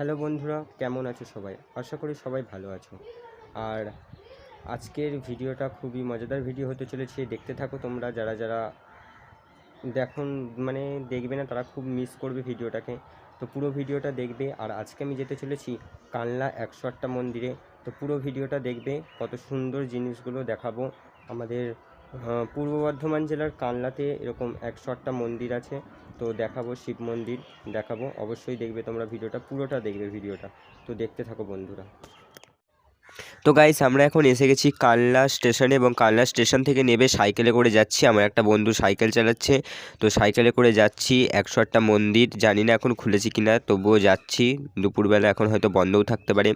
Hello বন্ধুরা, কেমন আছো সবাই? আশা করি সবাই ভালো আছো। আর আজকের ভিডিওটা খুবই মজাদার ভিডিও হতে চলেছে। দেখতে থাকো তোমরা, যারা যারা দেখুন মানে দেখবে না, তারা খুব মিস করবে ভিডিওটাকে। তো পুরো ভিডিওটা দেখবে। আর আজকে আমি যেতে চলেছি কানলা একশো আটটা মন্দিরে। তো পুরো ভিডিওটা দেখবে, কত সুন্দর জিনিসগুলো দেখাবো। আমাদের পূর্ব বর্ধমান জেলার কানলাতে এরকম একশো আটটা মন্দির আছে। তো দেখাবো শিব মন্দির দেখাবো। অবশ্যই দেখবে তোমরা ভিডিওটা, পুরোটা দেখবে ভিডিওটা। তো দেখতে থাকো বন্ধুরা। তো গাইস আমরা এখন এসে গেছি কানলা স্টেশনে এবং কানলা স্টেশন থেকে নেবে সাইকেলে করে যাচ্ছি। আমার একটা বন্ধু সাইকেল চালাচ্ছে। তো সাইকেলে করে যাচ্ছি। একশো আটটা মন্দির, জানি না এখন খুলেছি কিনা, তবুও যাচ্ছি। দুপুরবেলা এখন হয়তো বন্ধও থাকতে পারে।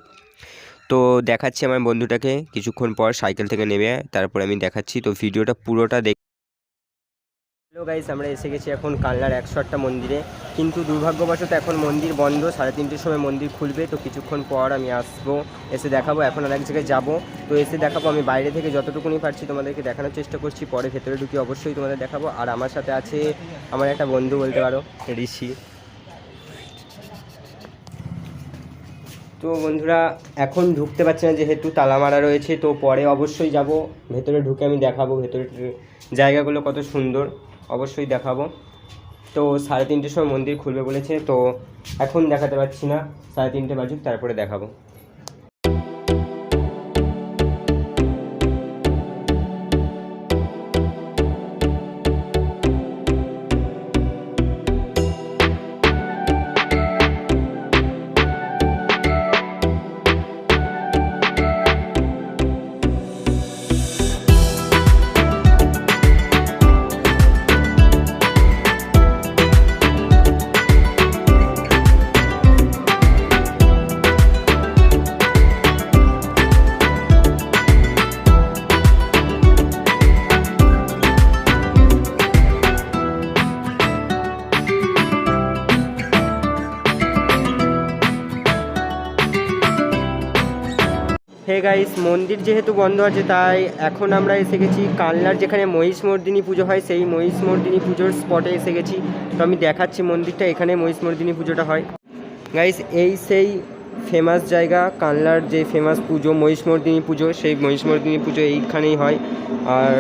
তো দেখাচ্ছি আমার বন্ধুটাকে। কিছুক্ষণ পর সাইকেল থেকে নেবে, তারপর আমি দেখাচ্ছি। তো ভিডিওটা পুরোটা দেখ হ্যালো গাইস, আমরা এসে গেছি এখন কালনার একশো আটটা মন্দিরে। কিন্তু দুর্ভাগ্যবশত এখন মন্দির বন্ধ, সাড়ে তিনটের সময় মন্দির খুলবে, তো কিছুক্ষণ পর আমি আসব, এসে দেখাবো। এখন আর এক জায়গায় যাব, তো এসে দেখাবো। আমি বাইরে থেকে যতটুকুনি পারছি তোমাদেরকে দেখানোর চেষ্টা করছি, পরে ভেতরে ঢুকি অবশ্যই তোমাদের দেখাবো। আর আমার সাথে আছে আমার একটা বন্ধু বলতে পারো, ঋষি। তো বন্ধুরা, এখন ঢুকতে পারছি না, যেহেতু তালা মারা রয়েছে, তো পরে অবশ্যই যাব। ভেতরে ঢুকে আমি দেখাবো ভেতরে জায়গাগুলো কত সুন্দর। অবশ্যই দেখাবো। তো সাড়ে তিনটের সময় মন্দির খুলবে বলেছে, তো এখন দেখাতে পারছি না। সাড়ে তিনটে বাজুক, তারপরে দেখাবো। গাইস মন্দির যেহেতু বন্ধ আছে, তাই এখন আমরা এসে গেছি কালনার যেখানে মহিষমর্দিনী পুজো হয়, সেই মহিষমর্দিনী পুজোর স্পটে এসে গেছি। তো আমি দেখাচ্ছি মন্দিরটা, এখানে মহিষমর্দিনী পুজোটা হয়। গাইস এই সেই ফেমাস জায়গা কানলার যে ফেমাস পুজো মহিষমর্দিনী পুজো, সেই মহিষমর্দিনী পুজো এইখানেই হয়। আর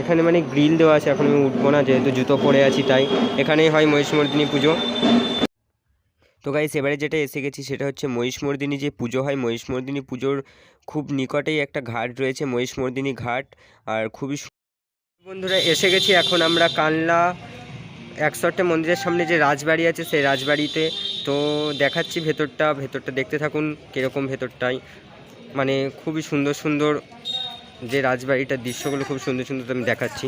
এখানে মানে গ্রিল দেওয়া আছে, এখন আমি উঠবো না, যেহেতু জুতো পরে আছি, তাই এখানেই হয় মহিষমর্দিনী পুজো। তো গাইস এবারে যেটা এসে গেছি সেটা হচ্ছে মহিষমর্দিনী যে পুজো হয়, মহিষমর্দিনী পুজোর খুব নিকটেই একটা ঘাট রয়েছে, মহিষমর্দিনী ঘাট। আর খুবই বন্ধুরা, এসে গেছি এখন আমরা কানলা একশো আটটা মন্দিরের সামনে যে রাজবাড়ি আছে, সেই রাজবাড়িতে। তো দেখাচ্ছি ভেতরটা ভেতরটা দেখতে থাকুন কীরকম ভেতরটাই। মানে খুবই সুন্দর সুন্দর যে রাজবাড়িটার দৃশ্যগুলো খুব সুন্দর সুন্দর আমি দেখাচ্ছি।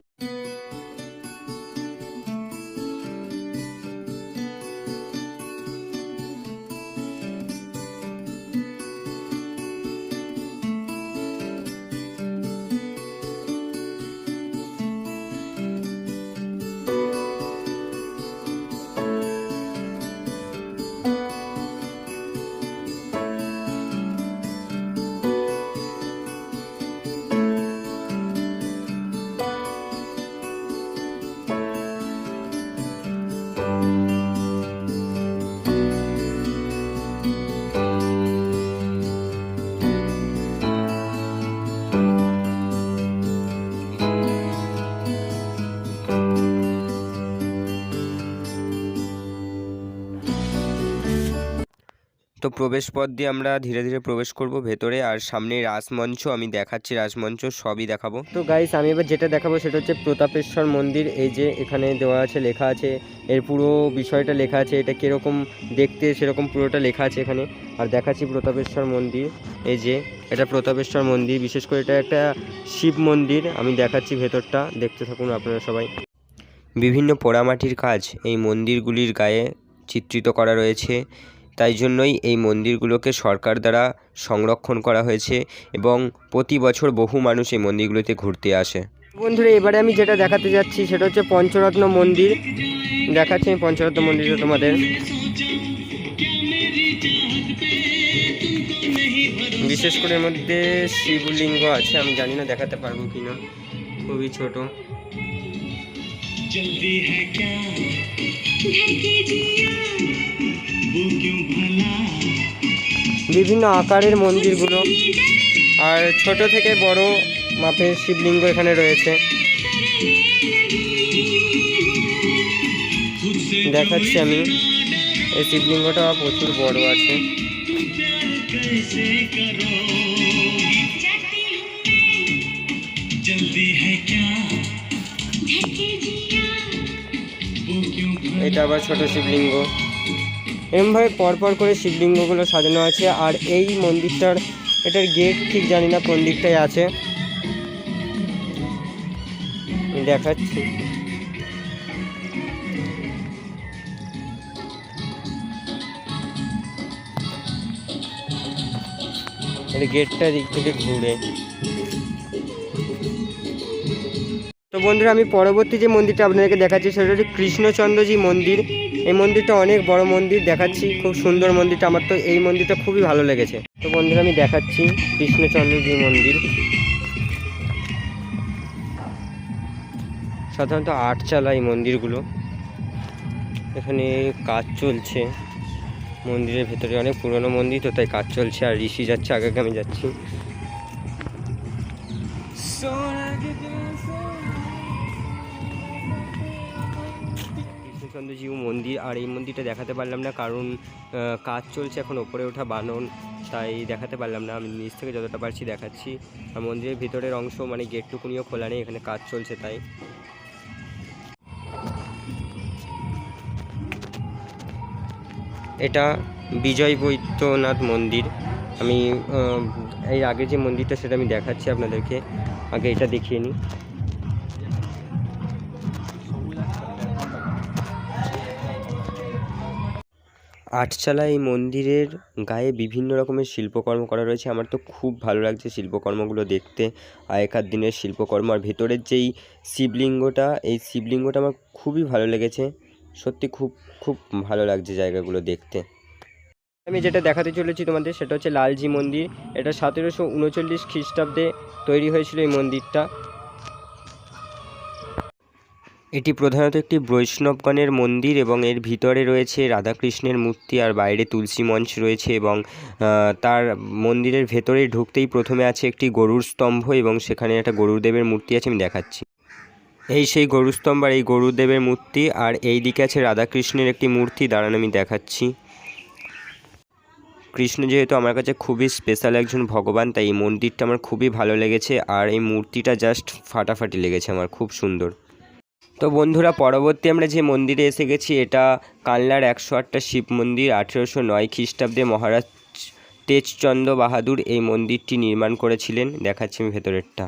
তো প্রবেশ পথ দিয়ে আমরা ধীরে ধীরে প্রবেশ করব ভেতরে আর সামনে রাসমঞ্চ আমি দেখাচ্ছি রাসমঞ্চ সবই দেখাবো। তো গাইস আমি এবার যেটা দেখাবো সেটা হচ্ছে প্রতাপেশ্বর মন্দির, এই যে এখানে দেওয়া আছে, লেখা আছে, এর পুরো বিষয়টা লেখা আছে, এটা কীরকম দেখতে সেরকম পুরোটা লেখা আছে এখানে। আর দেখাচ্ছি প্রতাপেশ্বর মন্দির, এই যে এটা প্রতাপেশ্বর মন্দির, বিশেষ করে এটা একটা শিব মন্দির, আমি দেখাচ্ছি ভেতরটা, দেখতে থাকুন আপনারা সবাই। বিভিন্ন পোড়ামাটির কাজ, এই মন্দিরগুলির গায়ে চিত্রিত করা রয়েছে। তাই জন্যই এই মন্দিরগুলোকে সরকার দ্বারা সংরক্ষণ করা হয়েছে এবং প্রতি বছর বহু মানুষ এই মন্দিরগুলোতে ঘুরতে আসে। বন্ধুরা এবারে আমি যেটা দেখাতে যাচ্ছি সেটা হচ্ছে পঞ্চরত্ন মন্দির। দেখাচ্ছি আমি পঞ্চরত্ন মন্দিরটা তোমাদের। বিশেষ করে এর মধ্যে শিবলিঙ্গ আছে আমি জানি না দেখাতে পারব কি না খুবই ছোট। জলদি হ্যাঁ বিভিন্ন আকারের মন্দিরগুলো। আর ছোট থেকে বড় মাপের শিবলিঙ্গ এখানে রয়েছে। দেখাচ্ছি আমি। এই শিবলিঙ্গটা প্রচুর বড় আছে। এটা আবার ছোট শিবলিঙ্গ। এরমভাবে পরপর করে শিবলিঙ্গগুলো সাজানো আছে, আর এই মন্দিরটার এটার গেট ঠিক জানি না কোন দিকটায় আছে। দেখাচ্ছি। গেটটা দিক থেকে ঘুরে। তো বন্ধুরা, আমি পরবর্তী যে মন্দিরটা আপনাদেরকে দেখাচ্ছি, সেটা হচ্ছে কৃষ্ণচন্দ্রজি মন্দির। এই মন্দিরটা অনেক বড় মন্দির দেখাচ্ছি, খুব সুন্দর মন্দিরটা, আমার তো এই মন্দিরটা খুবই ভালো লেগেছে। তো বন্ধুরা, আমি দেখাচ্ছি কৃষ্ণচন্দ্রজি মন্দির। সাধারণত আটচালা এই মন্দিরগুলো। এখানে কাজ চলছে। মন্দিরের ভেতরে অনেক পুরনো মন্দির, তো তাই কাজ চলছে, আর ঋষি যাচ্ছে আগে আমি যাচ্ছি কৃষ্ণচন্দ্রজিউ মন্দির, আর এই মন্দিরটা দেখাতে পারলাম না কারণ কাজ চলছে এখন ওপরে ওঠা বানন, তাই দেখাতে পারলাম না। আমি নিচ থেকে যতটা পারছি দেখাচ্ছি। আর মন্দিরের ভিতরের অংশ মানে গেটটুকুনিও খোলা নেই, এখানে কাজ চলছে তাই। এটা বিজয় বৈদ্যনাথ মন্দির। আমি এর আগে যে মন্দিরটা সেটা আমি দেখাচ্ছি আপনাদেরকে। আগে এটা দেখিয়ে নিই। আটচালা এই মন্দিরের গায়ে বিভিন্ন রকমের শিল্পকর্ম করা রয়েছে। আমার তো খুব ভালো লাগছে শিল্পকর্মগুলো দেখতে। আগেকার দিনের শিল্পকর্ম আর ভেতরের যেই শিবলিঙ্গটা, এই শিবলিঙ্গটা আমার খুবই ভালো লেগেছে। সত্যি খুব খুব ভালো লাগছে জায়গাগুলো দেখতে। আমি যেটা দেখাতে চলেছি তোমাদের সেটা হচ্ছে লালজি মন্দির। এটা সতেরোশো উনচল্লিশ খ্রিস্টাব্দে তৈরি হয়েছিল এই মন্দিরটা। এটি প্রধানত একটি বৈষ্ণবগণের মন্দির এবং এর ভিতরে রয়েছে রাধাকৃষ্ণের মূর্তি আর বাইরে তুলসী মঞ্চ রয়েছে এবং তার মন্দিরের ভেতরে ঢুকতেই প্রথমে আছে একটি গরুর স্তম্ভ এবং সেখানে একটা গরুদেবের মূর্তি আছে, আমি দেখাচ্ছি। এই সেই গরুস্তম্ভ আর এই গরুদেবের মূর্তি আর এই দিকে আছে রাধাকৃষ্ণের একটি মূর্তি, দাঁড়ান আমি দেখাচ্ছি। কৃষ্ণ যেহেতু আমার কাছে খুবই স্পেশাল একজন ভগবান, তাই এই মন্দিরটা আমার খুবই ভালো লেগেছে আর এই মূর্তিটা জাস্ট ফাটাফাটি লেগেছে আমার, খুব সুন্দর। তো বন্ধুরা, পরবর্তী আমরা যে মন্দিরে এসে গেছি, এটা কানলার একশো আটটা শিব মন্দির, আঠেরোশো নয় খ্রিস্টাব্দে মহারাজ তেজচন্দ্র বাহাদুর এই মন্দিরটি নির্মাণ করেছিলেন। দেখাচ্ছি আমি ভেতরেরটা।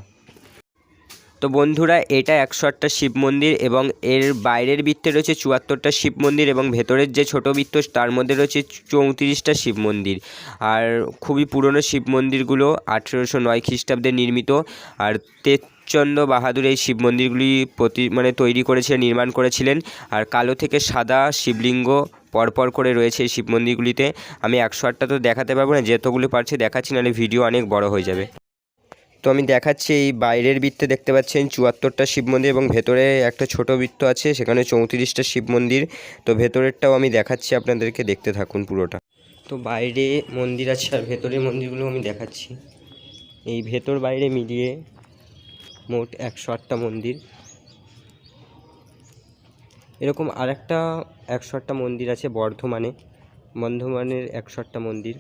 তো বন্ধুরা, এটা একশো আটটা শিব মন্দির এবং এর বাইরের বৃত্তে রয়েছে চুয়াত্তরটা শিব মন্দির এবং ভেতরের যে ছোট বৃত্ত, তার মধ্যে রয়েছে চৌত্রিশটা শিব মন্দির। আর খুবই পুরনো শিব মন্দিরগুলো আঠেরোশো নয় খ্রিস্টাব্দে নির্মিত। আর তেজচন্দ্র বাহাদুর এই শিব মন্দিরগুলি প্রতি মানে তৈরি করেছিলেন নির্মাণ করেছিলেন। আর কালো থেকে সাদা শিবলিঙ্গ পরপর করে রয়েছে এই শিব মন্দিরগুলিতে। আমি একশো আটটা তো দেখাতে পারব না, যেতগুলো পারছি দেখাচ্ছি, নাহলে ভিডিও অনেক বড় হয়ে যাবে। তো আমি দেখাচ্ছি এই বাইরের বৃত্তে দেখতে পাচ্ছেন চুয়াত্তরটা শিব মন্দির এবং ভেতরে একটা ছোট বৃত্ত আছে, সেখানে চৌত্রিশটা শিব মন্দির। তো ভেতরেরটাও আমি দেখাচ্ছি, আপনাদেরকে দেখতে থাকুন পুরোটা। তো বাইরে মন্দির আছে আর ভেতরের মন্দিরগুলো আমি দেখাচ্ছি। এই ভেতর বাইরে মিলিয়ে মোট একশো আটটা মন্দির। এরকম আরেকটা একশো আটটা মন্দির আছে বর্ধমানে। বর্ধমানের একশো আটটা মন্দির।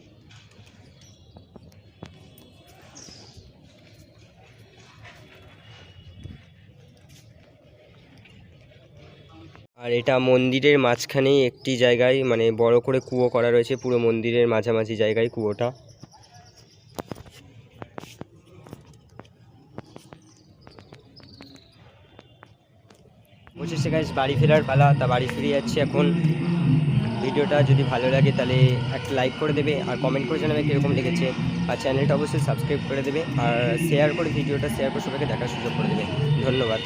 আর এটা মন্দিরের মাঝখানেই একটি জায়গায় মানে বড় করে কুয়ো করা রয়েছে, পুরো মন্দিরের মাঝামাঝি জায়গায় কুয়োটা। পঁচিশে গাছ বাড়ি ফেরার পালা, তা বাড়ি ফিরে যাচ্ছি এখন। ভিডিওটা যদি ভালো লাগে তাহলে একটা লাইক করে দেবে, আর কমেন্ট করে জানাবে কীরকম লেগেছে। আর চ্যানেলটা অবশ্যই সাবস্ক্রাইব করে দেবে, আর শেয়ার করে ভিডিওটা শেয়ার করে সবাইকে দেখার সুযোগ করে দেবে। ধন্যবাদ।